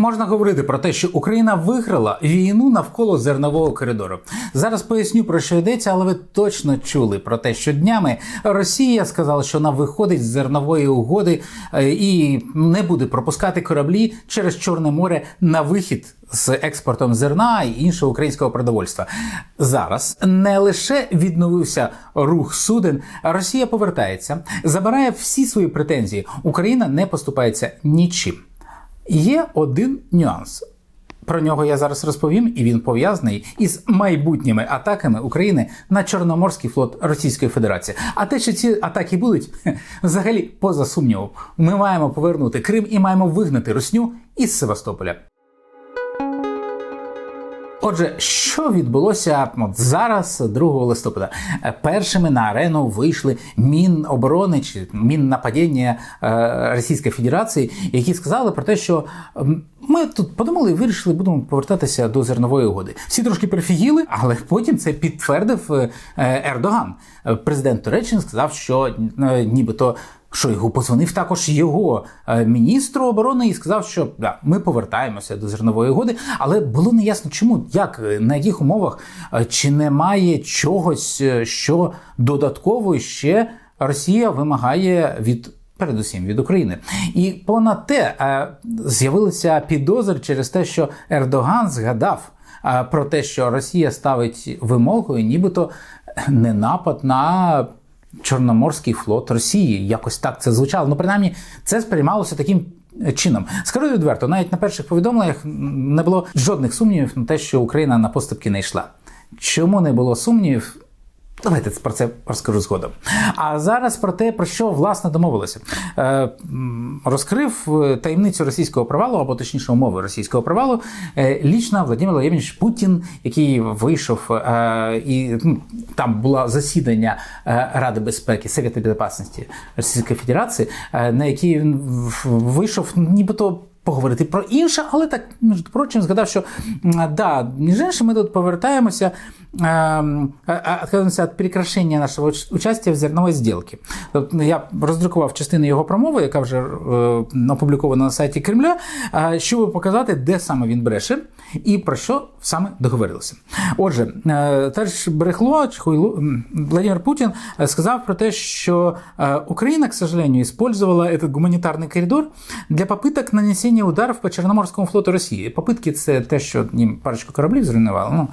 Можна говорити про те, що Україна виграла війну навколо зернового коридору. Зараз поясню про що йдеться, але ви точно чули про те, що днями Росія сказала, що вона виходить з зернової угоди е, і не буде пропускати кораблі через Чорне море на вихід з експортом зерна і іншого українського продовольства. Зараз не лише відновився рух суден, а Росія повертається, забирає всі свої претензії. Україна не поступається нічим. Є один нюанс. Про нього я зараз розповім, і він пов'язаний із майбутніми атаками України на Чорноморський флот Російської Федерації. А те, що ці атаки будуть, взагалі поза сумнівом. Ми маємо повернути Крим і маємо вигнати Русню із Севастополя. Отже, що відбулося от зараз, 2 листопада? Е, Першими на арену вийшли Міноборони чи Міннападіння е, Російської Федерації, які сказали про те, що ми тут подумали і вирішили, будемо повертатися до зернової угоди. Всі трошки прифігіли, але потім це підтвердив е, Ердоган. Е, Президент Туреччини сказав, що е, нібито. Шойгу позвонив також його міністру оборони і сказав, що да, ми повертаємося до зернової угоди, але було неясно чому, як, на яких умовах, чи немає чогось, що додатково ще Росія вимагає від. Передусім від України, і понад те е, з'явилися підозри через те, що Ердоган згадав е, про те, що Росія ставить вимогою, нібито не напад на Чорноморський флот Росії. Якось так це звучало. Ну, принаймні, це сприймалося таким чином. Скажу відверто, навіть на перших повідомленнях не було жодних сумнівів на те, що Україна на поступки не йшла. Чому не було сумнівів? Давайте про це розкажу згодом. А зараз про те, про що власне домовилися. Е, розкрив е, таємницю російського провалу, або точніше умови російського провалу, е, лічно Владимир Владимирович Путін, який вийшов е, і ну, там було засідання е, Ради безпеки Совєту Безпечності Російської Федерації, е, на який він вийшов нібито Поговорити про інше, але так між прочим згадав, що м, да, між іншим, ми тут повертаємося, ем, а- а- відказуємося від прекращення нашого уч- участия в зерновій зділці. Тобто я роздрукував частину його промови, яка вже е, опублікована на сайті Кремля, е, щоб показати, де саме він бреше і про що саме договорилися. Отже, е, товариш Брехло чи Хуйло, м, Владимир Путін е, сказав про те, що е, Украина, к сожалению, использовала этот гуманитарный коридор для попыток нанесения ударов по Чорноморському флоту Росії. Попитки це те, що їм парочку кораблів зруйнувало. Ну,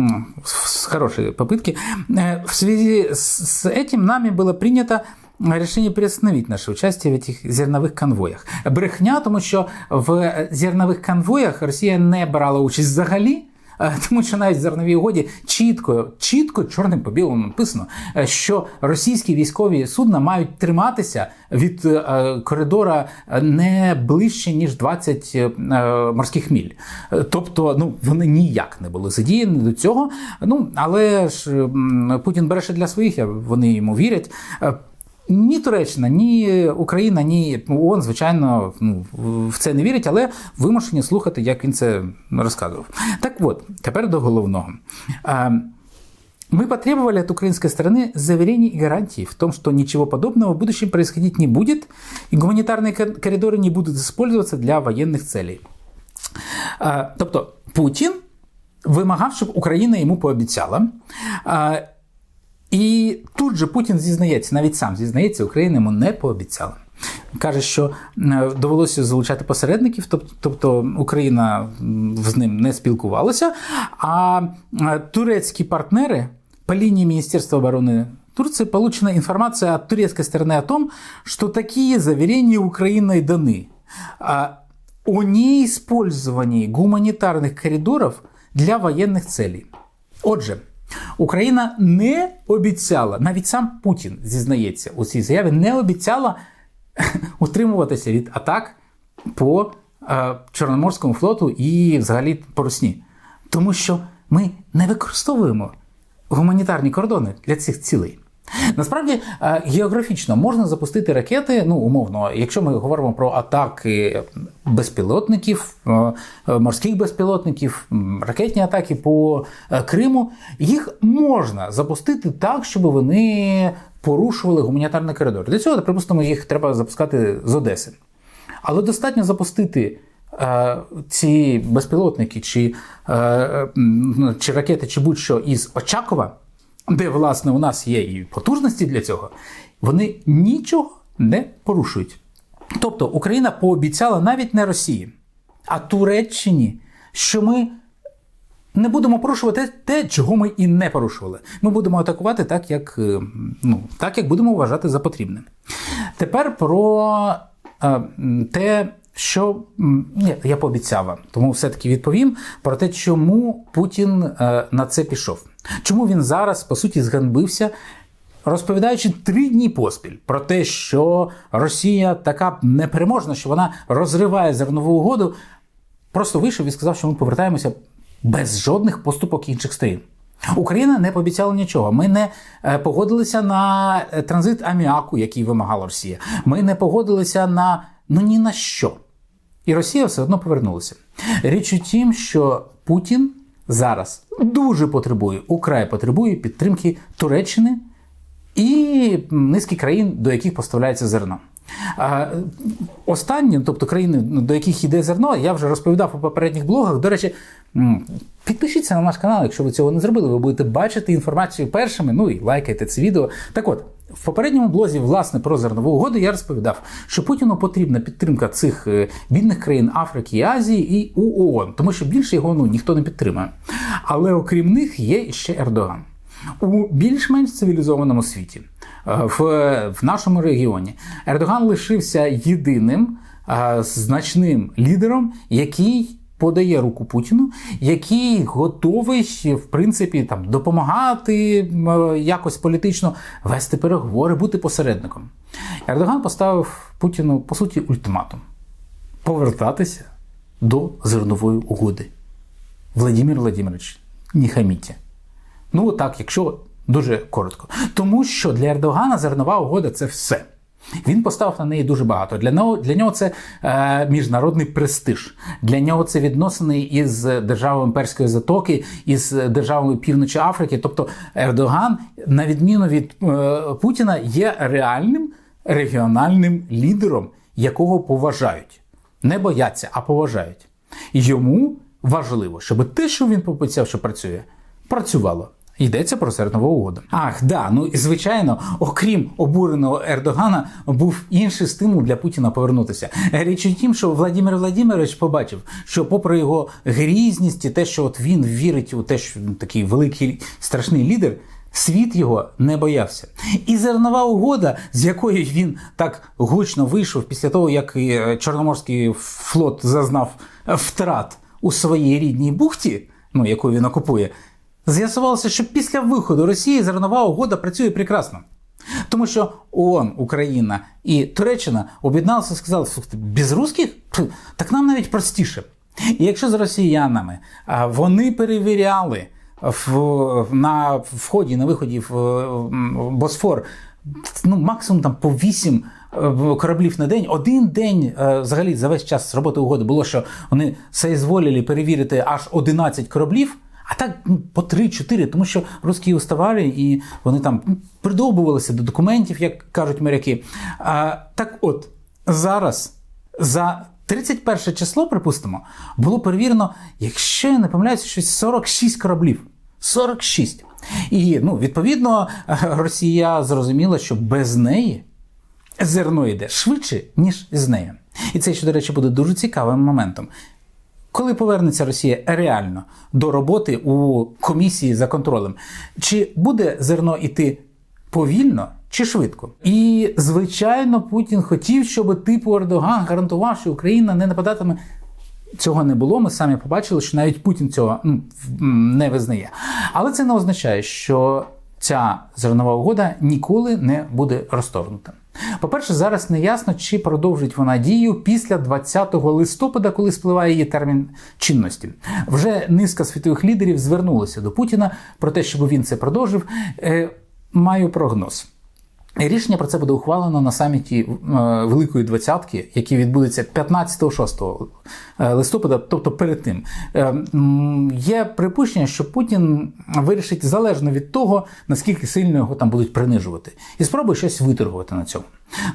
м, с- хорошие попытки. Э, В связи с с этим нами было принято решение приостановить наше участие в этих зернових конвоях. Брехня, тому що в е, зернових конвоях Росія не брала участь взагалі. Е, Тому що навіть в зерновій угоді чітко, чітко чорним по білому написано, е, що російські військові судна мають триматися від е, коридора не ближче ніж 20 е, морських міль. Тобто, ну вони ніяк не були задіяні до цього. Ну але ж Путін бреше для своїх, вони йому вірять. Е, ні Туреччина, ні Україна, ні ООН, звичайно, ну, в це не вірять, але вимушені слухати, як він це розказував. Так от, тепер до головного. А, Мы потребовали от украинской стороны заверений и гарантий в том, что ничего подобного в будущем происходить не будет, и гуманитарные кор- коридоры не будут использоваться для военных целей. А, Тобто Путін вимагав, щоб Україна йому пообіцяла. А, і тут же Путін зізнається, навіть сам зізнається, Україна йому не пообіцяла. Каже, що е, довелося залучати посередників, тоб- тобто Україна м, з ним не спілкувалася, а е, турецькі партнери по линии Министерства обороны Турции получена информация от турецкой стороны о том, что такие заверения Украиной даны а, о неиспользовании гуманитарных коридоров для воєнних целей. Отже, Україна не обіцяла, навіть сам Путін зізнається у цій заяві, не обіцяла утримуватися від атак по е, Чорноморському флоту і взагалі по Русні. Тому що ми не використовуємо гуманітарні кордони для цих цілей. Насправді е, географічно можна запустити ракети, ну умовно, якщо ми говоримо про атаки безпілотників, е, е, морських безпілотників, ракетні атаки по Криму, їх можна запустити так, щоб вони порушували гуманітарний коридор. Для цього, припустимо, їх треба запускати з Одеси. Але достатньо запустити ці безпілотники, чи, е, чи ракети, чи будь-що із Очакова, де власне у нас є і потужності для цього, вони нічого не порушують. Тобто Україна пообіцяла навіть не Росії, а Туреччині, що ми не будемо порушувати те, чого ми і не порушували. Ми будемо атакувати так, як, е, ну, так, як будемо вважати за потрібне. Тепер про е, те, що ні, я пообіцяв вам, тому все-таки відповім про те, чому Путін е, на це пішов. Чому він зараз, по суті, зганбився розповідаючи три дні поспіль про те, що Росія така непереможна, що вона розриває зернову угоду, просто вийшов і сказав, що ми повертаємося без жодних поступок інших сторін. Україна не пообіцяла нічого. Ми не е, погодилися на е, транзит аміаку, який вимагала Росія. Ми не погодилися на ну ні на що. І Росія все одно повернулася. Річ у тім, що Путін зараз дуже потребує, украй потребує підтримки Туреччини і низки країн, до яких поставляється зерно. Останнім, тобто країни, ну, до яких йде зерно, я вже розповідав у попередніх блогах. До речі, підпишіться на наш канал, якщо ви цього не зробили, ви будете бачити інформацію першими. Ну і лайкайте це відео. Так от. В попередньому блозі, власне, про зернову угоду я розповідав, що Путіну потрібна підтримка цих е, бідних країн Африки і Азії і у ООН, тому що більше його ну, ніхто не підтримує. Але окрім них є ще Ердоган. У більш-менш цивілізованому світі, е, в, в нашому регіоні, Ердоган лишився єдиним е, значним лідером, який подає руку Путіну, який готовий, в принципі, там допомагати е, якось політично вести переговори, бути посередником. Ердоган поставив Путіну по суті ультиматум повертатися до зернової угоди. Владимир Владимирович, не хаміть. Ну так, якщо дуже коротко. Тому що для Ердогана зернова угода це все. Він поставив на неї дуже багато. Для нього для нього це е, міжнародний престиж. Для нього це відносини із державами Перської затоки, із державами Півночі Африки. Тобто Ердоган, на відміну від е, Путіна, є реальним регіональним лідером, якого поважають. Не бояться, а поважають. Йому важливо, щоб те, що він пообіцяв, що працює, працювало. Йдеться про зернову угоду. Ах, да, ну і звичайно, окрім обуреного Ердогана, був інший стимул для Путіна повернутися. Річ у тім, що Владимир Владимирович побачив, що, попри його грізність і те, що от він вірить у те, що він такий великий страшний лідер. Світ його не боявся. І зернова угода, з якої він так гучно вийшов після того, як е, Чорноморський флот зазнав втрат у своїй рідній бухті, ну яку він окупує, з'ясувалося, що після виходу Росії зернова угода працює прекрасно. Тому що ООН, Україна і Туреччина об'єдналися і сказали, слухайте, без русських так нам навіть простіше. І якщо з росіянами вони перевіряли в, на вході, на виході в Босфор ну, максимум там по 8 е, кораблів на день. Один день е, взагалі за весь час роботи угоди було, що вони соізволили перевірити аж 11 кораблів. А так ну, по 3-4, тому що русські уставали і вони там придовбувалися до документів, як кажуть моряки. А, так от, зараз за 31 число, припустимо, було перевірено, якщо я не помиляюся, щось 46 кораблів. 46. І ну, відповідно, Росія зрозуміла, що без неї зерно йде швидше, ніж з нею. І це, що, до речі, буде дуже цікавим моментом. Коли повернеться Росія реально до роботи у комісії за контролем, чи буде зерно йти повільно чи швидко? І звичайно, Путін хотів, щоб типу Ердоган гарантував, що Україна не нападатиме. Цього не було. Ми самі побачили, що навіть Путін цього ну, не визнає. Але це не означає, що ця зернова угода ніколи не буде розторгнута. По-перше, зараз не ясно, чи продовжить вона дію після 20 листопада, коли спливає її термін чинності. Вже низка світових лідерів звернулася до Путіна про те, щоб він це продовжив. Е, маю прогноз. Рішення про це буде ухвалено на саміті е, Великої Двадцятки, який відбудеться 15-6 е, листопада, тобто перед тим. Е, Є припущення, що Путін вирішить залежно від того, наскільки сильно його там будуть принижувати, і спробує щось виторгувати на цьому.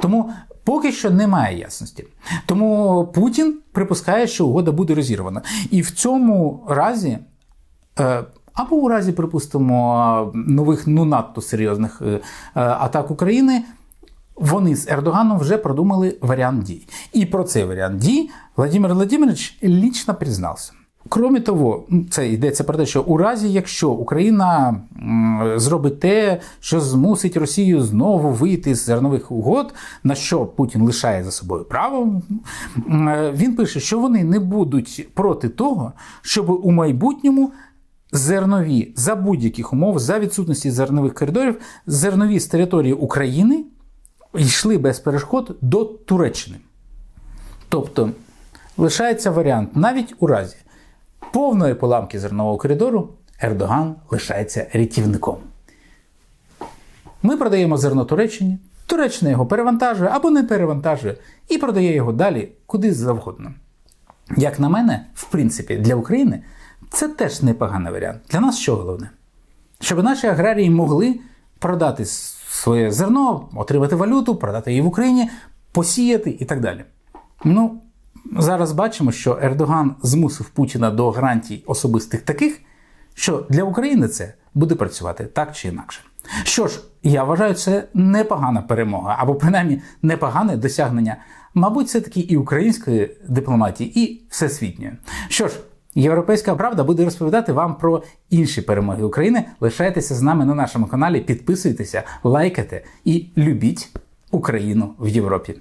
Тому поки що немає ясності. Тому Путін припускає, що угода буде розірвана. І в цьому разі. Або у разі, припустимо, нових ну надто серйозних е, е, атак України, вони з Ердоганом вже продумали варіант дій. І про цей варіант дій Владимир Владимирович лічно признався. Кроме того, це йдеться про те, що у разі, якщо Україна зробить те, що змусить Росію знову вийти з зернових угод, на що Путін лишає за собою право, е, він пише, що вони не будуть проти того, щоб у майбутньому зернові за будь-яких умов, за відсутності зернових коридорів, зернові з території України йшли без перешкод до Туреччини. Тобто лишається варіант навіть у разі повної поламки зернового коридору Ердоган лишається рятівником. Ми продаємо зерно Туреччині, Туреччина його перевантажує або не перевантажує і продає його далі куди завгодно. Як на мене, в принципі, для України це теж непоганий варіант. Для нас що головне? Щоб наші аграрії могли продати своє зерно, отримати валюту, продати її в Україні, посіяти і так далі. Ну, зараз бачимо, що Ердоган змусив Путіна до гарантій особистих таких, що для України це буде працювати так чи інакше. Що ж, я вважаю, це непогана перемога, або принаймні непогане досягнення, мабуть, все-таки і української дипломатії, і всесвітньої. Що ж, Європейська правда буде розповідати вам про інші перемоги України. Лишайтеся з нами на нашому каналі, підписуйтеся, лайкайте і любіть Україну в Європі.